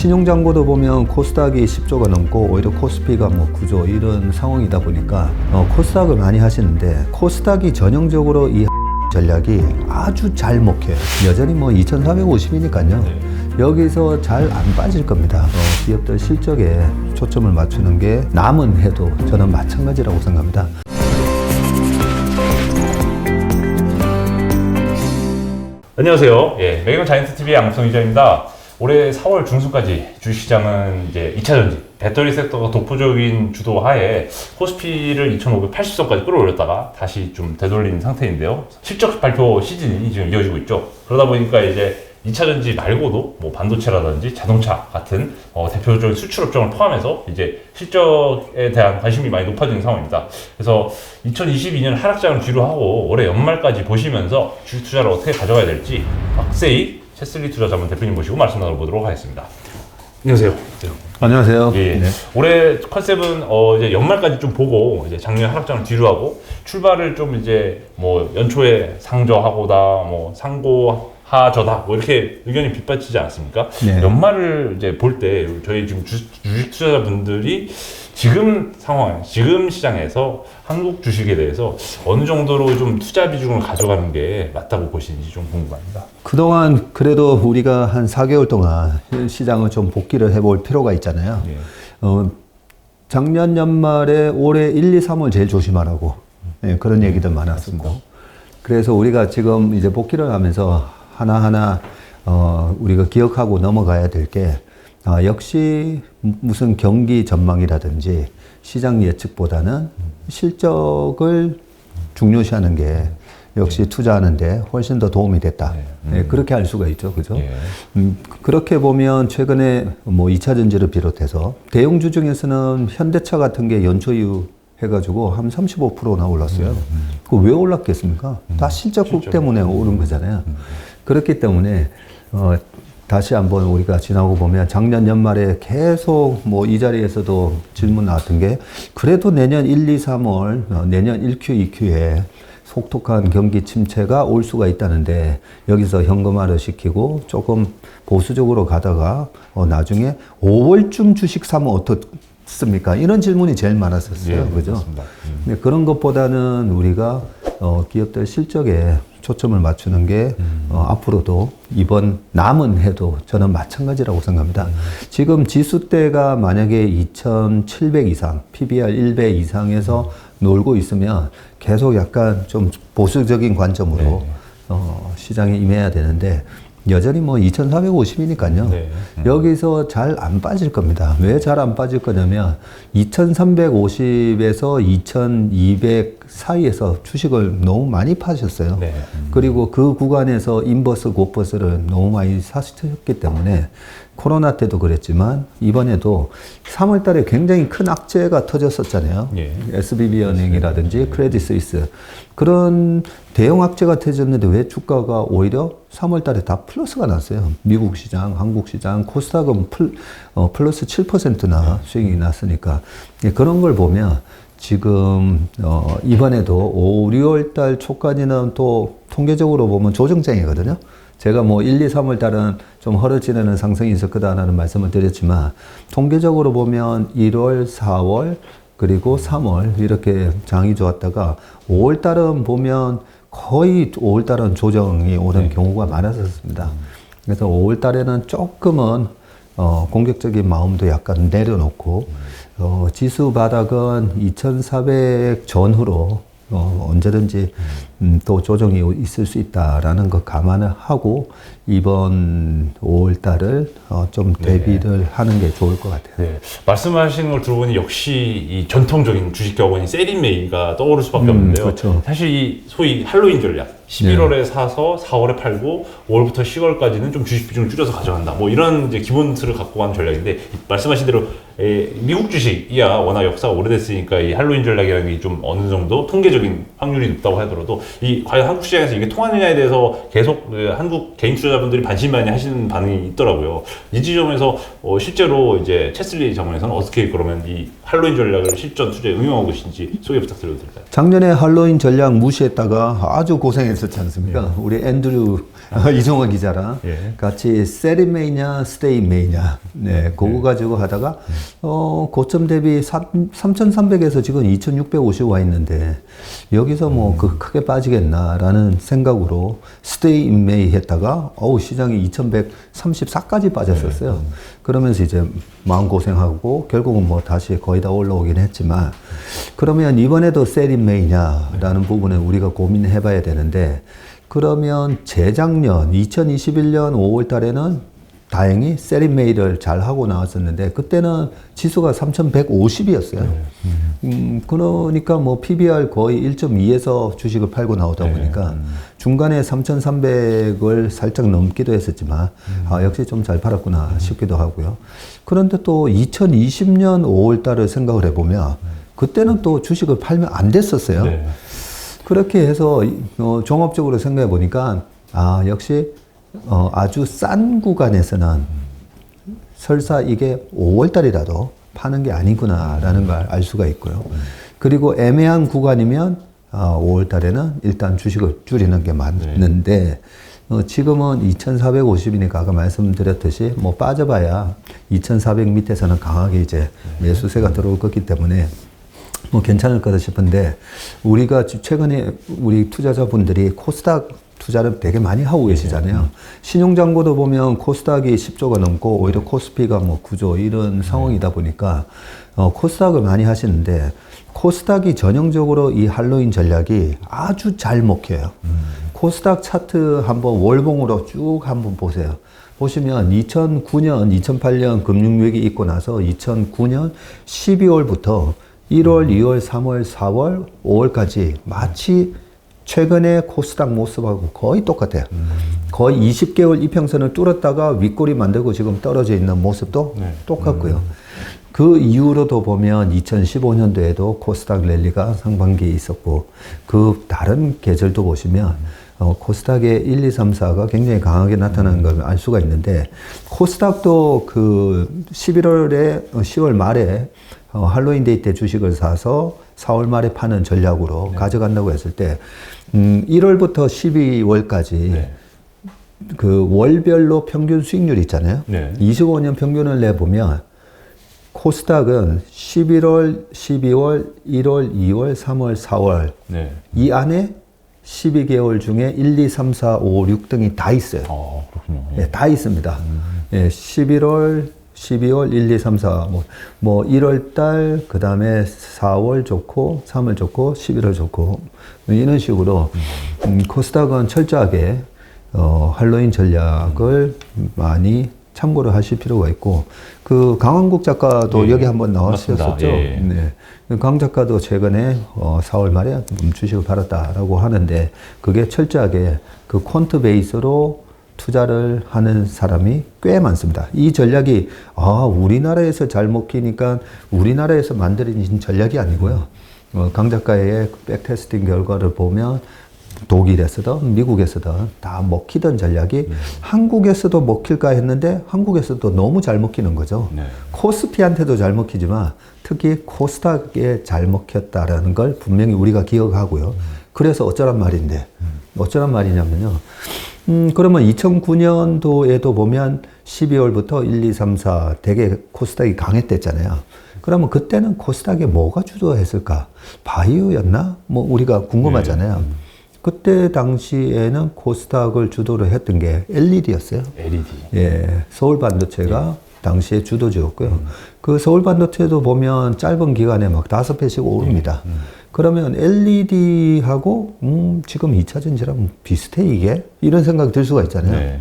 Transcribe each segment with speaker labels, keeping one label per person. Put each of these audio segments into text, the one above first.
Speaker 1: 신용잔고도 보면 코스닥이 10조가 넘고 오히려 코스피가 뭐 9조 이런 상황이다 보니까 어, 코스닥을 많이 하시는데 코스닥이 전형적으로 이 전략이 아주 잘 먹혀요. 여전히 뭐 2,450이니까요. 여기서 잘 안 빠질 겁니다. 어, 기업들 실적에 초점을 맞추는 게 남은 해도 저는 마찬가지라고 생각합니다.
Speaker 2: 안녕하세요. 예, 매경 자이언트 TV의 양성 기자입니다. 올해 4월 중순까지 주시장은 이제 2차 전지, 배터리 섹터가 독보적인 주도 하에 코스피를 2,580선까지 끌어올렸다가 다시 좀 되돌린 상태인데요. 실적 발표 시즌이 지금 이어지고 있죠. 그러다 보니까 이제 2차 전지 말고도 뭐 반도체라든지 자동차 같은 어, 대표적인 수출 업종을 포함해서 이제 실적에 대한 관심이 많이 높아지는 상황입니다. 그래서 2022년 하락장을 뒤로 하고 올해 연말까지 보시면서 주식 투자를 어떻게 가져가야 될지 박세희 체슬리 투자 자문 대표님 모시고 말씀 나눠보도록 하겠습니다. 안녕하세요.
Speaker 1: 안녕하세요.
Speaker 2: 예.
Speaker 1: 네.
Speaker 2: 올해 컨셉은 어 이제 연말까지 좀 보고 이제 작년 하락장을 뒤로 하고 출발을 좀 이제 뭐 연초에 상저하고다 뭐 상고 하저다 뭐 이렇게 의견이 빗받치지 않습니까?
Speaker 1: 네.
Speaker 2: 연말을 이제 볼 때 저희 지금 주, 주식 투자자분들이 지금 상황, 지금 시장에서 한국 주식에 대해서 어느 정도로 좀 투자 비중을 가져가는 게 맞다고 보시는지 좀 궁금합니다.
Speaker 1: 그동안 그래도 우리가 한 4개월 동안 시장을 좀 복귀를 해볼 필요가 있잖아요.
Speaker 2: 예.
Speaker 1: 어, 작년 연말에 올해 1, 2, 3월 제일 조심하라고 네, 그런 얘기들 많았습니다. 그래서 우리가 지금 이제 복귀를 하면서 하나하나 어, 우리가 기억하고 넘어가야 될게 아, 역시 무슨 경기 전망이라든지 시장 예측보다는 실적을 중요시하는 게 역시 투자하는데 훨씬 더 도움이 됐다. 네, 그렇게 할 수가 있죠. 그죠?
Speaker 2: 예.
Speaker 1: 음, 그렇게 보면 최근에 뭐 2차 전지를 비롯해서 대형주 중에서는 현대차 같은 게 연초 이후 해가지고 한 35%나 올랐어요. 그왜 올랐겠습니까? 다 실적국 때문에 오른 거잖아요. 그렇기 때문에 어, 다시 한번 우리가 지나고 보면 작년 연말에 계속 뭐 이 자리에서도 질문 나왔던 게 그래도 내년 1, 2, 3월 어, 내년 1Q, 2Q에 속독한 경기 침체가 올 수가 있다는데 여기서 현금화를 시키고 조금 보수적으로 가다가 어, 나중에 5월쯤 주식 사면 어떻습니까? 이런 질문이 제일 많았었어요.
Speaker 2: 예,
Speaker 1: 그죠?
Speaker 2: 음.
Speaker 1: 근데 그런 것보다는 우리가 어, 기업들 실적에 초점을 맞추는 게 어, 앞으로도 이번 남은 해도 저는 마찬가지라고 생각합니다. 지금 지수대가 만약에 2,700 이상, PBR 1배 이상에서 놀고 있으면 계속 약간 좀 보수적인 관점으로 어, 시장에 임해야 되는데 여전히 뭐 2,450이니까요.
Speaker 2: 네.
Speaker 1: 여기서 잘 안 빠질 겁니다. 왜 잘 안 빠질 거냐면 2,350에서 2,200 사이에서 주식을 너무 많이 파셨어요.
Speaker 2: 네.
Speaker 1: 그리고 그 구간에서 인버스, 곧버스를 너무 많이 사셨기 때문에 코로나 때도 그랬지만 이번에도 3월 달에 굉장히 큰 악재가 터졌었잖아요.
Speaker 2: 예.
Speaker 1: SBB 은행이라든지 크레딧 스위스 그런 대형 악재가 터졌는데 왜 주가가 오히려 3월 달에 다 플러스가 났어요. 미국 시장, 한국 시장, 코스닥은 플, 어, 플러스 7%나 수익이 났으니까 예, 그런 걸 보면 지금 어, 이번에도 5, 6월 달 초까지는 또 통계적으로 보면 조정장이거든요. 제가 뭐 1, 2, 3월 달은 좀 허러지르는 상승이 있을 거다라는 말씀을 드렸지만 통계적으로 보면 1월, 4월 그리고 3월 이렇게 장이 좋았다가 5월 달은 보면 거의 5월 달은 조정이 오는 경우가 많았었습니다. 그래서 5월 달에는 조금은 어, 공격적인 마음도 약간 내려놓고 어, 지수 바닥은 2,400 전후로 어, 언제든지 음, 또 조정이 있을 수 있다라는 거 감안을 하고 이번 5월 달을 어, 좀 대비를 하는 게 좋을 것 같아요.
Speaker 2: 네. 말씀하시는 걸 들어보니 역시 이 전통적인 주식 격언이 세린메이가 떠오를 수밖에
Speaker 1: 음,
Speaker 2: 없는데요.
Speaker 1: 그렇죠.
Speaker 2: 사실 이 소위 할로윈 전략. 11월에 사서 4월에 팔고 5월부터 10월까지는 좀 주식 비중을 줄여서 가져간다. 뭐 이런 이제 기본 틀을 갖고 가는 전략인데 이 말씀하신 대로 에, 미국 주식이야 워낙 역사가 오래됐으니까 이 할로윈 전략이라는 게 좀 어느 정도 통계적인 확률이 높다고 하더라도 이 과연 한국 시장에서 이게 통하느냐에 대해서 계속 그 한국 개인 투자자분들이 많이 하시는 반응이 있더라고요. 이 지점에서 어, 실제로 이제 체슬리 자문에서는 어떻게 그러면 이 할로윈 전략을 실전 투자에 응용하고 계신지 소개 부탁드려도 될까요?
Speaker 1: 작년에 할로윈 전략 무시했다가 아주 고생했었지 않습니까? 우리 앤드류 이종원 기자랑
Speaker 2: 예.
Speaker 1: 같이 세리메이냐 스테이메이냐 네 그거 가지고 하다가 어 고점 대비 3,300에서 지금 2,650 와 있는데 여기서 뭐그 크게 빠지겠나라는 생각으로 스테이메이 했다가 어우 시장이 2,134까지 빠졌었어요. 그러면서 이제 마음 고생하고 결국은 뭐 다시 거의 다 올라오긴 했지만 그러면 이번에도 세리메이냐라는 부분에 우리가 고민해 봐야 되는데 그러면 재작년 2021년 5월 달에는 다행히 세리메이를 잘 하고 나왔었는데 그때는 지수가 3,150이었어요. 음, 그러니까 뭐 PBR 거의 1.2에서 주식을 팔고 나오다 보니까 중간에 3,300을 살짝 넘기도 했었지만 아, 역시 좀 잘 팔았구나 싶기도 하고요. 그런데 또 2020년 5월 달을 생각을 해보면 그때는 또 주식을 팔면 안 됐었어요.
Speaker 2: 네.
Speaker 1: 그렇게 해서 어, 종합적으로 생각해 보니까 아 역시 어, 아주 싼 구간에서는 설사 이게 5월 달이라도 파는 게 아니구나라는 걸 알 수가 있고요. 그리고 애매한 구간이면 아, 5월 달에는 일단 주식을 줄이는 게 맞는데 어, 지금은 2,450이니까 아까 말씀드렸듯이 뭐 빠져봐야 2,400 밑에서는 강하게 이제 매수세가 들어올 거기 때문에 뭐 괜찮을 거다 싶은데 우리가 지- 최근에 우리 투자자분들이 코스닥 투자를 되게 많이 하고 계시잖아요. 신용잔고도 보면 코스닥이 10조가 넘고 오히려 코스피가 뭐 9조 이런 상황이다 보니까 어, 코스닥을 많이 하시는데 코스닥이 전형적으로 이 할로윈 전략이 아주 잘 먹혀요. 코스닥 차트 한번 월봉으로 쭉 한번 보세요. 보시면 2009년, 2008년 금융위기 있고 나서 2009년 12월부터 1월, 2월, 3월, 4월, 5월까지 마치 최근에 코스닥 모습하고 거의 똑같아요. 거의 20개월 이평선을 뚫었다가 윗골이 만들고 지금 떨어져 있는 모습도
Speaker 2: 네.
Speaker 1: 똑같고요. 그 이후로도 보면 2015년도에도 코스닥 랠리가 상반기에 있었고 그 다른 계절도 보시면 어, 코스닥의 1, 2, 3, 4가 굉장히 강하게 나타나는 걸 알 수가 있는데 코스닥도 그 11월에 10월 말에 어, 할로윈 데이 때 주식을 사서 4월 말에 파는 전략으로 가져간다고 했을 때 음, 1월부터 12월까지
Speaker 2: 네.
Speaker 1: 그 월별로 평균 수익률 있잖아요.
Speaker 2: 네.
Speaker 1: 25년 평균을 내보면 코스닥은 11월, 12월, 1월, 2월, 3월, 4월
Speaker 2: 네.
Speaker 1: 이 안에 12개월 중에 1, 2, 3, 4, 5, 6 등이 다 있어요.
Speaker 2: 어, 그렇군요.
Speaker 1: 예, 다 있습니다. 예, 11월, 12월, 1, 2, 3, 4, 뭐, 뭐 1월 달, 그 다음에 4월 좋고, 3월 좋고, 11월 좋고, 이런 식으로, 음, 코스닥은 철저하게, 어, 할로윈 전략을 많이 참고를 하실 필요가 있고, 그 강한국 작가도
Speaker 2: 예,
Speaker 1: 여기 한번. 나왔었죠.
Speaker 2: 예.
Speaker 1: 네. 강 작가도 최근에 어, 4월 말에 음, 주식을 팔았다라고 하는데 그게 철저하게 그 퀀트 베이스로 투자를 하는 사람이 꽤 많습니다. 이 전략이 아 우리나라에서 잘 먹히니까 우리나라에서 만들어진 전략이 아니고요. 어, 강 작가의 백테스팅 결과를 보면 독일에서든 미국에서든 다 먹히던 전략이 한국에서도 먹힐까 했는데 한국에서도 너무 잘 먹히는 거죠.
Speaker 2: 네.
Speaker 1: 코스피한테도 잘 먹히지만 특히 코스닥에 잘 먹혔다라는 걸 분명히 우리가 기억하고요. 그래서 어쩌란 말인데 어쩌란 말이냐면요. 음, 그러면 2009년도에도 보면 12월부터 1, 2, 3, 4 되게 코스닥이 강했댔잖아요. 그러면 그때는 코스닥에 뭐가 주도했을까? 바이오였나? 뭐 우리가 궁금하잖아요. 그때 당시에는 코스닥을 주도를 했던 게 LED였어요.
Speaker 2: LED.
Speaker 1: 예, 서울 반도체가 당시에 주도주였고요. 그 서울 반도체도 보면 짧은 기간에 막 다섯 배씩 오릅니다. 그러면 LED하고 음, 지금 2차 전지랑 비슷해 이게 이런 생각이 들 수가 있잖아요.
Speaker 2: 네.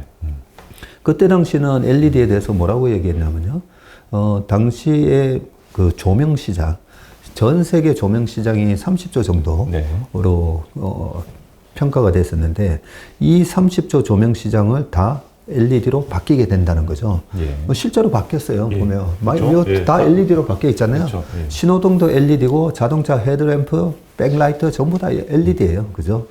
Speaker 1: 그때 당시는 LED에 대해서 뭐라고 얘기했냐면요. 어, 당시에 그 조명 시장, 전 세계 조명 시장이 30조 정도로
Speaker 2: 네.
Speaker 1: 어, 평가가 됐었는데 이 30조 조명 시장을 다 LED로 바뀌게 된다는 거죠.
Speaker 2: 예.
Speaker 1: 뭐 실제로 바뀌었어요.
Speaker 2: 예.
Speaker 1: 보면
Speaker 2: 그렇죠? 예.
Speaker 1: 다
Speaker 2: 다-
Speaker 1: LED로 바뀌어 있잖아요.
Speaker 2: 그렇죠. 예.
Speaker 1: 신호등도 LED고 자동차 헤드램프, 백라이트 전부 다 LED예요. 그죠?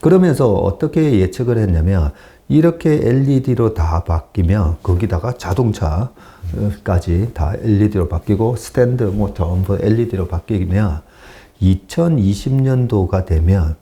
Speaker 1: 그러면서 어떻게 예측을 했냐면 이렇게 LED로 다 바뀌면 거기다가 자동차까지 다 LED로 바뀌고 스탠드 뭐 전부 LED로 바뀌면 2020년도가 되면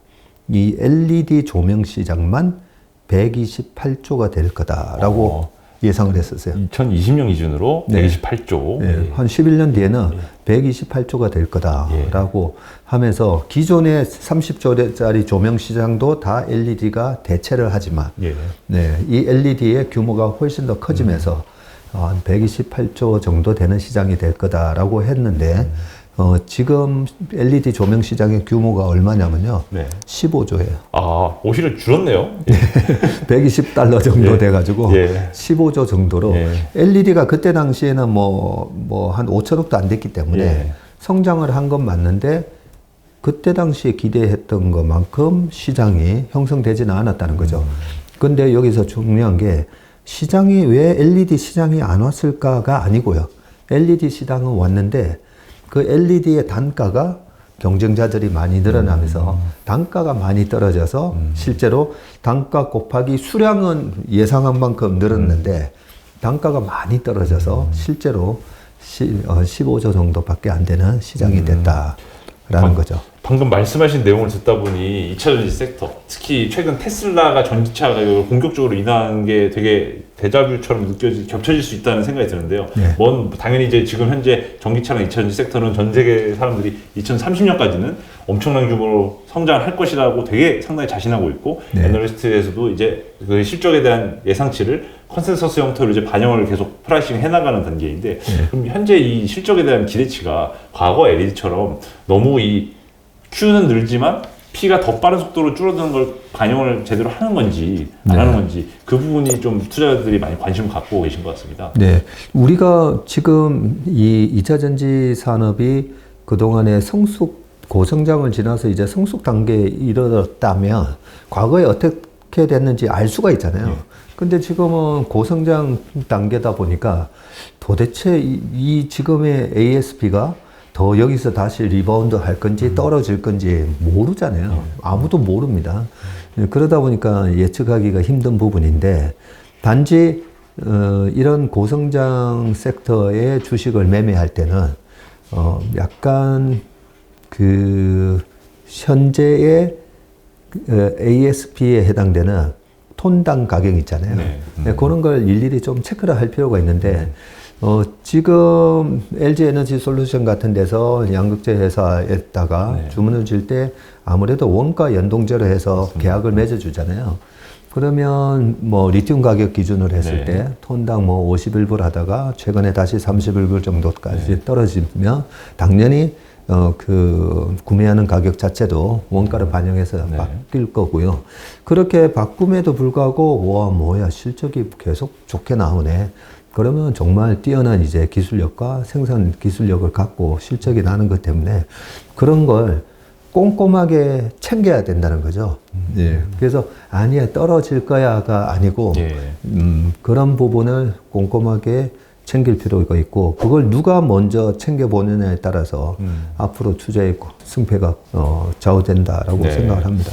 Speaker 1: 이 LED 조명 시장만 128조가 될 거다라고
Speaker 2: 어.
Speaker 1: 예상을 했었어요.
Speaker 2: 2020년 기준으로
Speaker 1: 네.
Speaker 2: 128조.
Speaker 1: 예, 한 11년 뒤에는 128조가 될 거다라고 하면서 기존의 30조짜리 조명 시장도 다 LED가 대체를 하지만
Speaker 2: 예.
Speaker 1: 네, 이 LED의 규모가 훨씬 더 커지면서 어, 한 128조 정도 되는 시장이 될 거다라고 했는데 어, 지금 LED 조명 시장의 규모가 얼마냐면요.
Speaker 2: 네.
Speaker 1: 15조예요.
Speaker 2: 아, 오히려 줄었네요.
Speaker 1: 120달러 정도
Speaker 2: 예.
Speaker 1: 돼가지고
Speaker 2: 예.
Speaker 1: 15조 정도로
Speaker 2: 예.
Speaker 1: LED가 그때 당시에는 뭐 뭐 한 5천억도 안 됐기 때문에
Speaker 2: 예.
Speaker 1: 성장을 한 건 맞는데 그때 당시에 기대했던 것만큼 시장이 형성되지는 않았다는 거죠. 근데 여기서 중요한 게 시장이 왜 LED 시장이 안 왔을까가 아니고요. LED 시장은 왔는데 그 LED의 단가가 경쟁자들이 많이 늘어나면서 단가가 많이 떨어져서 실제로 단가 곱하기 수량은 예상한 만큼 늘었는데 단가가 많이 떨어져서 실제로 시, 어, 15조 정도밖에 안 되는 시장이 됐다라는 거죠.
Speaker 2: 방금 말씀하신 내용을 듣다 보니 2차 전지 섹터, 특히 최근 테슬라가 전기차 가격을 공격적으로 인하한 게 되게 대자뷰처럼 느껴지 겹쳐질 수 있다는 생각이 드는데요.
Speaker 1: 네.
Speaker 2: 먼 당연히 이제 지금 현재 전기차랑 2차 전지 섹터는 전 세계 사람들이 2030년까지는 엄청난 규모로 성장할 것이라고 되게 상당히 자신하고 있고
Speaker 1: 네.
Speaker 2: 애널리스트에서도 이제 그 실적에 대한 예상치를 컨센서스 형태로 이제 반영을 계속 프라이싱 해나가는 단계인데 그럼 현재 이 실적에 대한 기대치가 과거 LED처럼 너무 이 Q는 늘지만 P가 더 빠른 속도로 줄어드는 걸 반영을 제대로 하는 건지 안
Speaker 1: 네.
Speaker 2: 하는 건지 그 부분이 좀 투자자들이 많이 관심을 갖고 계신 것 같습니다.
Speaker 1: 네. 우리가 지금 이 2차 전지 산업이 그동안에 성숙, 고성장을 지나서 이제 성숙 단계에 이르렀다면 과거에 어떻게 됐는지 알 수가 있잖아요. 근데 지금은 고성장 단계다 보니까 도대체 이, 이 지금의 ASP가 더 여기서 다시 리바운드 할 건지 떨어질 건지 모르잖아요. 아무도 모릅니다. 네, 그러다 보니까 예측하기가 힘든 부분인데 단지 어, 이런 고성장 섹터의 주식을 매매할 때는 어, 약간 그 현재의 그, 어, ASP에 해당되는 톤당 가격 있잖아요.
Speaker 2: 네.
Speaker 1: 네, 그런 걸 일일이 좀 체크를 할 필요가 있는데 어, 지금 LG 에너지 솔루션 같은 데서 양극재 회사에다가
Speaker 2: 네.
Speaker 1: 주문을 줄 때 아무래도 원가 연동제로 해서 계약을 맺어주잖아요. 그러면 뭐 리튬 가격 기준으로 했을
Speaker 2: 네.
Speaker 1: 때 톤당 뭐 51불 하다가 최근에 다시 31불 정도까지
Speaker 2: 네.
Speaker 1: 떨어지면 당연히 어 그 구매하는 가격 자체도 원가를 반영해서
Speaker 2: 네.
Speaker 1: 바뀔 거고요. 그렇게 바꿈에도 불구하고 와 뭐야 실적이 계속 좋게 나오네. 그러면 정말 뛰어난 이제 기술력과 생산 기술력을 갖고 실적이 나는 것 때문에 그런 걸 꼼꼼하게 챙겨야 된다는 거죠. 예. 그래서 아니야 떨어질 거야가 아니고
Speaker 2: 예.
Speaker 1: 음, 그런 부분을 꼼꼼하게 챙길 필요가 있고 그걸 누가 먼저 챙겨 보느냐에 따라서
Speaker 2: 음.
Speaker 1: 앞으로 투자의 승패가 어, 좌우된다라고
Speaker 2: 네.
Speaker 1: 생각을 합니다.